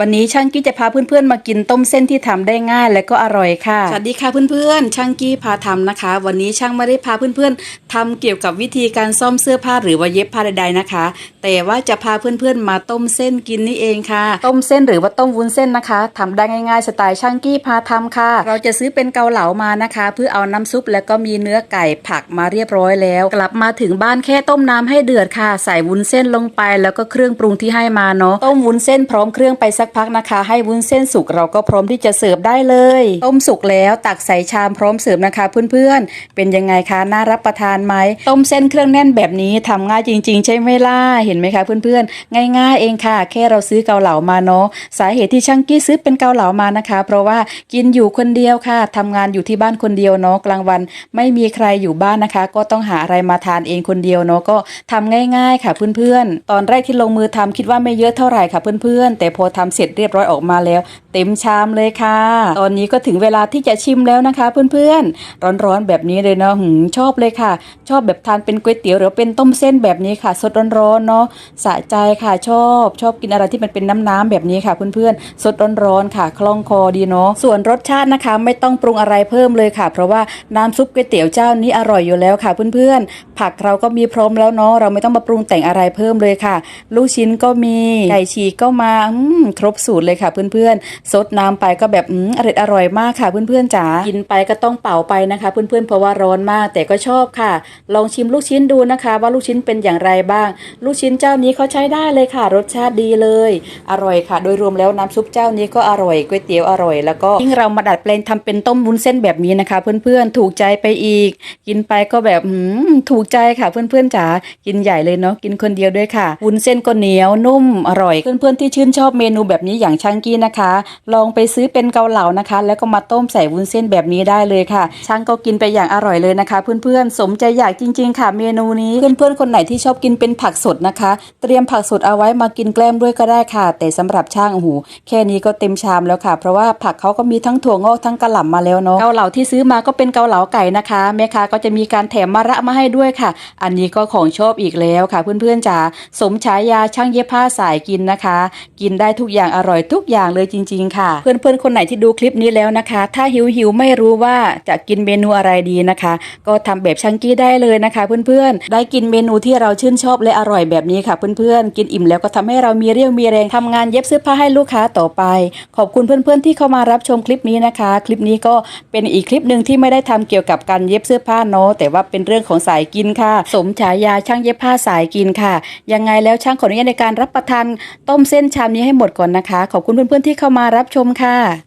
วันนี้ช่างกี้จะพาเพื่อนๆมากินต้มเส้นที่ทำได้ง่ายและก็อร่อยค่ะ สวัสดีค่ะเพื่อนๆ ช่างกี้พาทำนะคะ วันนี้ช่างไม่ได้พาเพื่อนๆทำเกี่ยวกับวิธีการซ่อมเสื้อผ้าหรือว่าเย็บผ้าใดๆนะคะ แต่ว่าจะพาเพื่อนๆมาต้มเส้นกินนี่เองค่ะ ต้มเส้นหรือว่าต้มวุ้นเส้นนะคะทำได้ง่ายๆสไตล์ช่างกี้พาทำค่ะ เราจะซื้อเป็นเกาเหลามานะคะ เพื่อเอาน้ำซุปแล้วก็มีเนื้อไก่ผักมาเรียบร้อยแล้ว กลับมาถึงบ้านแค่ต้มน้ำให้เดือดค่ะ ใส่วุ้นเส้นลงไป แล้วก็เครื่องปรุงที่ให้มาเนาะต้มวุ้นเส้นพร้อมเครื่องไปสักพักนะคะ ให้วุ้นเส้นสุกเราก็พร้อมที่จะเสิร์ฟได้เลย ต้มสุกแล้วตักใส่ชามพร้อมเสิร์ฟนะคะเพื่อนๆ เป็นยังไงคะน่ารับประทานไหมต้มเส้นเครื่องแน่นแบบนี้ทำง่ายจริง ๆ ใช่ไหมล่ะเห็นไหมคะเพื่อนๆ ง่ายๆเองค่ะ แค่เราซื้อเกาเหลามาเนาะสาเหตุที่ช่างกี้ซื้อเป็นเกาเหลามานะคะ เพราะว่ากินอยู่คนเดียวค่ะทำงานอยู่ที่บ้านคนเดียวเนาะกลางวันไม่มีใครอยู่บ้านนะคะ ก็ต้องหาอะไรมาทานเองคนเดียวเนาะก็ทำง่าย ๆ ค่ะเพื่อนๆ ตอนแรกที่ลงมือทำคิดว่าไม่เยอะเท่าไหร่ค่ะเพื่อนๆ แต่พอทำเสร็จเรียบร้อยออกมาแล้ว เต็มชามเลยค่ะ ตอนนี้ก็ถึงเวลาที่จะชิมแล้วนะคะ เพื่อนๆ ร้อนๆแบบนี้เลยเนาะชอบเลยค่ะ ชอบแบบทานเป็นก๋วยเตี๋ยวหรือเป็นต้มเส้นแบบนี้ค่ะ สดร้อนๆเนาะสะใจค่ะชอบชอบกินอะไรที่มันเป็นน้ำๆแบบนี้ค่ะ เพื่อนๆสดร้อนๆค่ะ คล่องคอดีเนาะส่วนรสชาตินะคะไม่ต้องปรุงอะไรเพิ่มเลยค่ะ เพราะว่าน้ำซุปก๋วยเตี๋ยวเจ้านี้อร่อยอยู่แล้วค่ะ เพื่อนๆ ผักเราก็มีพร้อมแล้วเนาะเราไม่ต้องมาปรุงแต่งอะไรเพิ่มเลยค่ะ ลูกชิ้นก็มีไก่ฉีกก็มาอืมครบสูตรเลยค่ะเพื่อนๆสดน้ำไปก็แบบอืมอร่อยอร่อยมากค่ะเพื่อนๆจ๋ากินไปก็ต้องเป่าไปนะคะ เพื่อนๆเพราะว่าร้อนมากแต่ก็ชอบค่ะ ลองชิมลูกชิ้นดูนะคะ ว่าลูกชิ้นเป็นอย่างไรบ้าง ลูกชิ้นเจ้านี้เขาใช้ได้เลยค่ะ รสชาติดีเลย อร่อยค่ะ โดยรวมแล้วน้ำซุปเจ้านี้ก็อร่อยก๋วยเตี๋ยวอร่อย แล้วก็ยิ่งเรามาดัดแปลงทำเป็นต้มวุ้นเส้นแบบนี้นะคะ เพื่อนๆถูกใจไปอีก กินไปก็แบบอืมถูกใจค่ะเพื่อนๆจ๋ากินใหญ่เลยเนาะกินคนเดียวด้วยค่ะวุ้นเส้นก็เหนียวนุ่มอร่อย เพื่อนๆที่ชื่นชอบเมนูแบบนี้อย่างช่างกี้นะคะ ลองไปซื้อเป็นเกาเหลานะคะ แล้วก็มาต้มใส่วุ้นเส้นแบบนี้ได้เลยค่ะ ช่างก็กินไปอย่างอร่อยเลยนะคะ เพื่อนๆ สมใจอยากจริง ๆ ค่ะเมนูนี้เพื่อนๆคนไหนที่ชอบกินเป็นผักสดนะคะ เตรียมผักสดเอาไว้มากินแกล้มด้วยก็ได้ค่ะ แต่สำหรับช่างโอ้โหแค่นี้ก็เต็มชามแล้วค่ะ เพราะว่าผักเขาก็มีทั้งถั่วงอกทั้งกระหล่ำมาแล้วเนาะเกาเหลาที่ซื้อมาก็เป็นเกาเหลาไก่นะคะแม่ค้าก็จะมีการแถมมะระมาให้ด้วยค่ะ อันนี้ก็ของชอบอีกแล้วค่ะ เพื่อนๆจ๋าสมฉายาช่างเย็บผ้าสายกินนะคะ กินได้ทุกอย่างอร่อยทุกอย่างเลยจริง ๆ ค่ะ เพื่อนๆคนไหนที่ดูคลิปนี้แล้วนะคะ ถ้าหิวหิวๆไม่รู้ว่าจะกินเมนูอะไรดีนะคะ ก็ทำแบบช่างกี้ได้เลยนะคะ เพื่อนๆได้กินเมนูที่เราชื่นชอบและอร่อยแบบนี้ค่ะ เพื่อนๆกินอิ่มแล้วก็ทำให้เรามีเรี่ยวมีแรงทำงานเย็บเสื้อผ้าให้ลูกค้าต่อไป ขอบคุณเพื่อนๆที่เข้ามารับชมคลิปนี้นะคะ คลิปนี้ก็เป็นอีกคลิปหนึ่งที่ไม่ได้ทำเกี่ยวกับการเย็บเสื้อผ้าเนาะแต่ว่าเป็นเรื่องของสายกินค่ะ สมฉายาช่างเย็บผ้าสายกินค่ะ ยังไงแล้วช่างขออนุญาตในการรับประทานต้มเส้นชามนี้ให้หมดก่อนนะคะ ขอบคุณเพื่อนๆที่เข้ามารับชมค่ะ